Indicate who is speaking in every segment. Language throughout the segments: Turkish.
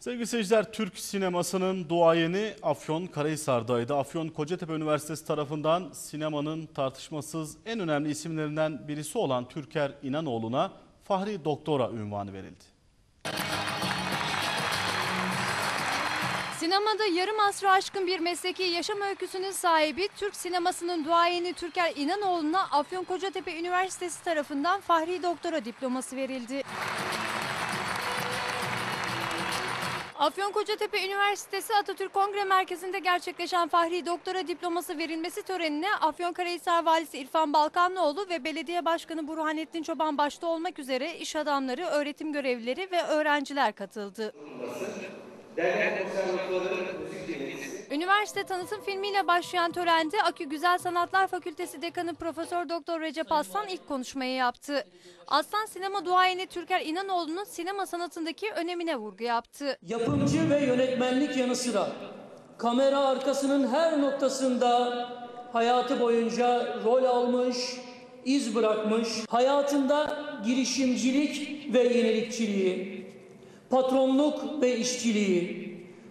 Speaker 1: Sevgili seyirciler, Türk sinemasının duayeni Afyon Karahisar'daydı. Afyon Kocatepe Üniversitesi tarafından sinemanın tartışmasız en önemli isimlerinden birisi olan Türker İnanoğlu'na Fahri Doktora ünvanı verildi.
Speaker 2: Sinemada yarım asrı aşkın bir mesleki yaşam öyküsünün sahibi Türk sinemasının duayeni Türker İnanoğlu'na Afyon Kocatepe Üniversitesi tarafından Fahri Doktora diploması verildi. Afyon Kocatepe Üniversitesi Atatürk Kongre Merkezi'nde gerçekleşen Fahri Doktora diploması verilmesi törenine Afyonkarahisar Valisi İrfan Balkanlıoğlu ve Belediye Başkanı Burhanettin Çoban başta olmak üzere iş adamları, öğretim görevlileri ve öğrenciler katıldı.
Speaker 3: Dernek konservatuarı müzik dinleyicisi.
Speaker 2: Üniversite tanıtım filmiyle başlayan törende Akü Güzel Sanatlar Fakültesi Dekanı Profesör Doktor Recep Aslan ilk konuşmayı yaptı. Aslan sinema duayeni Türker İnanoğlu'nun sinema sanatındaki önemine vurgu yaptı.
Speaker 4: Yapımcı ve yönetmenlik yanı sıra kamera arkasının her noktasında hayatı boyunca rol almış, iz bırakmış, hayatında girişimcilik ve yenilikçiliği, patronluk ve işçiliği,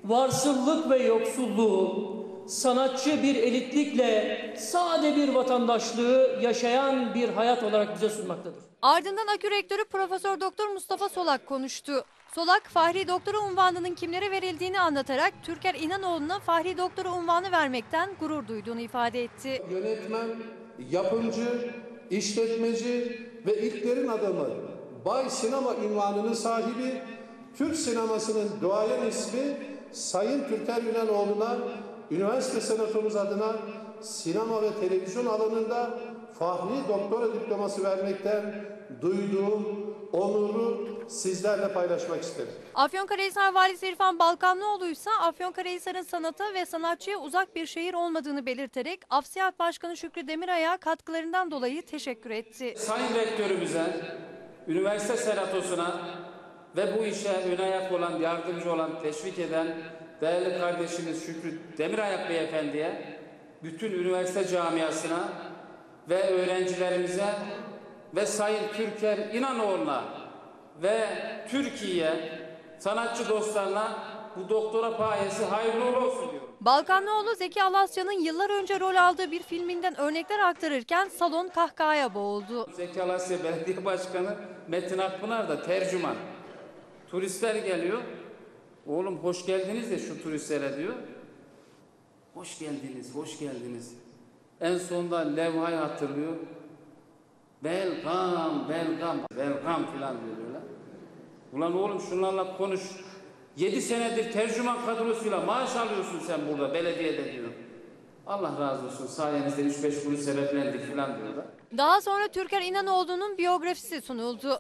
Speaker 4: varsıllık ve yoksulluğu, sanatçı bir elitlikle sade bir vatandaşlığı yaşayan bir hayat olarak bize sunmaktadır.
Speaker 2: Ardından Akü Rektörü Profesör Doktor Mustafa Solak konuştu. Solak, Fahri Doktora unvanının kimlere verildiğini anlatarak Türker İnanoğlu'na Fahri Doktora unvanı vermekten gurur duyduğunu ifade etti.
Speaker 5: yönetmen, yapımcı, işletmeci ve ilklerin adamı Bay Sinema ünvanının sahibi Türk sinemasının duayen ismi Sayın Türker Ünaloğlu'na üniversite senatomuz adına sinema ve televizyon alanında Fahri Doktora diploması vermekten duyduğum onuru sizlerle paylaşmak isterim.
Speaker 2: Afyonkarahisar Valisi İrfan Balkanlıoğlu ise Afyonkarahisar'ın sanata ve sanatçıya uzak bir şehir olmadığını belirterek Afsiyat Başkanı Şükrü Demiray'a katkılarından dolayı teşekkür etti.
Speaker 6: Sayın Rektörümüze, üniversite senatosuna ve bu işe ön ayak olan, yardımcı olan, teşvik eden değerli kardeşimiz Şükrü Demirayak Beyefendi'ye, bütün üniversite camiasına ve öğrencilerimize ve Sayın Türker İnanoğlu'na ve Türkiye sanatçı dostlarına bu doktora payesi hayırlı uğurlu olsun diyorum.
Speaker 2: Balkanlıoğlu Zeki Alasya'nın yıllar önce rol aldığı bir filminden örnekler aktarırken salon kahkahaya boğuldu.
Speaker 6: Zeki Alasya Belediye Başkanı Metin Akpınar da tercüman. Turistler geliyor. Oğlum hoş geldiniz de şu turistlere diyor. Hoş geldiniz, hoş geldiniz. En sonunda levhayı hatırlıyor. Belgam, belgam, belgam filan diyor böyle. Ulan oğlum şunlarla konuş. Yedi senedir tercüman kadrosuyla maaş alıyorsun sen burada belediyede diyor. Allah razı olsun sayenizde 3-5 kuruş sebeplendik filan diyorlar.
Speaker 2: Daha sonra Türker İnanoğlu'nun biyografisi sunuldu.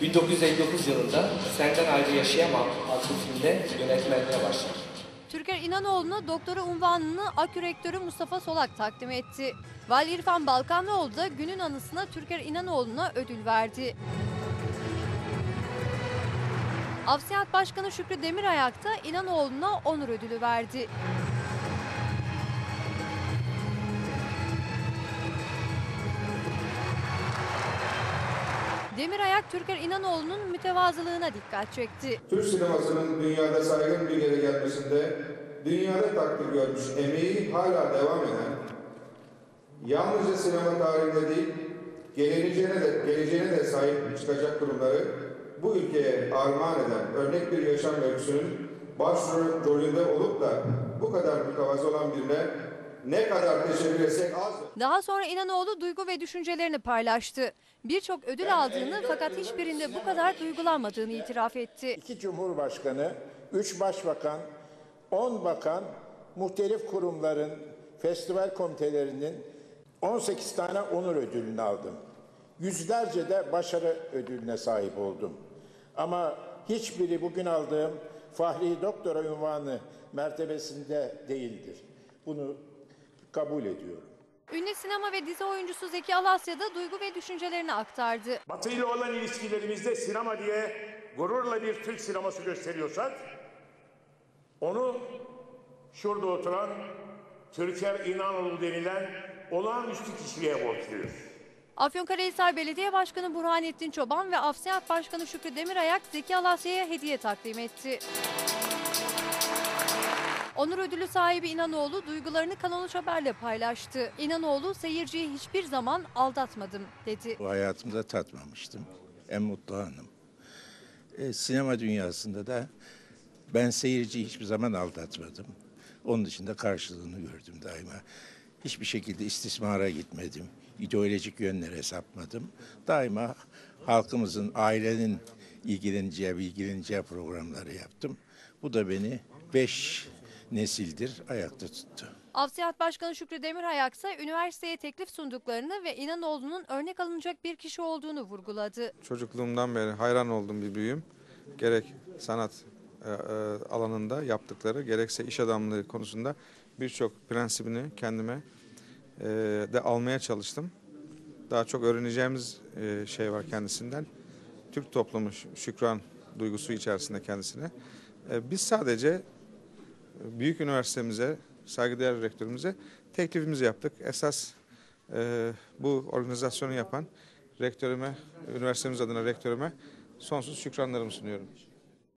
Speaker 7: 1959 yılında Senden Ayrı Yaşayamam adlı filmde yönetmenliğe başlar.
Speaker 2: Türker İnanoğlu'na doktora unvanını Akü Rektörü Mustafa Solak takdim etti. Vali İrfan Balkanlıoğlu da günün anısına Türker İnanoğlu'na ödül verdi. Afsiyat Başkanı Şükrü Demirayak da İnanoğlu'na onur ödülü verdi. Demirayak Türker İnanoğlu'nun mütevazılığına dikkat çekti.
Speaker 8: Türk sinemasının dünyada saygın bir yere gelmesinde dünyada takdir görmüş emeği hala devam eden, yalnızca sinema tarihinde değil, geleceğine de, geleceğine de sahip çıkacak kurumları bu ülkeye armağan eden örnek bir yaşam öyküsünün başrol rolünde olup da bu kadar mütevazı olan birine ne kadar etsek azdır.
Speaker 2: Daha sonra İnanoğlu duygu ve düşüncelerini paylaştı. Birçok ödül aldığını fakat hiçbirinde bu kadar duygulanmadığını itiraf etti.
Speaker 9: İki cumhurbaşkanı, üç başbakan, on bakan, muhtelif kurumların, festival komitelerinin 18 tane onur ödülünü aldım. Yüzlerce de başarı ödülüne sahip oldum. Ama hiçbiri bugün aldığım Fahri Doktora ünvanı mertebesinde değildir. Bunu kabul ediyorum.
Speaker 2: Ünlü sinema ve dizi oyuncusu Zeki Alasya da duygu ve düşüncelerini aktardı.
Speaker 10: Batı ile olan ilişkilerimizde sinema diye gururla bir Türk sineması gösteriyorsak onu şurada oturan Türker İnanoğlu denilen olağanüstü kişiliğe borçluyuz.
Speaker 2: Afyonkarahisar Belediye Başkanı Burhanettin Çoban ve Afsiyat Başkanı Şükrü Demirayak Zeki Alasya'ya hediye takdim etti. Onur ödülü sahibi İnanoğlu duygularını Kanal 3 Haber'le paylaştı. İnanoğlu seyirciyi hiçbir zaman aldatmadım dedi.
Speaker 9: Bu hayatımda tatmamıştım. En mutlu anım. E, sinema dünyasında da ben seyirciyi hiçbir zaman aldatmadım. Onun dışında karşılığını gördüm daima. Hiçbir şekilde istismara gitmedim. İdeolojik yönlere sapmadım. Daima halkımızın, ailenin ilgileneceği, bilgileneceği programları yaptım. Bu da beni beş nesildir ayakta tuttu.
Speaker 2: Afsiyat Başkanı Şükrü Demirayak ise üniversiteye teklif sunduklarını ve İnanoğlu'nun örnek alınacak bir kişi olduğunu vurguladı.
Speaker 11: Çocukluğumdan beri hayran olduğum bir büyüğüm. Gerek sanat e, e, alanında yaptıkları, gerekse iş adamlığı konusunda birçok prensibini kendime e, de almaya çalıştım. Daha çok öğreneceğimiz şey var kendisinden. Türk toplumu şükran duygusu içerisinde kendisine. Biz sadece büyük üniversitemize, saygıdeğer rektörümüze teklifimizi yaptık. Esas e, bu organizasyonu yapan rektörüme, üniversitemiz adına rektörüme sonsuz şükranlarımı sunuyorum.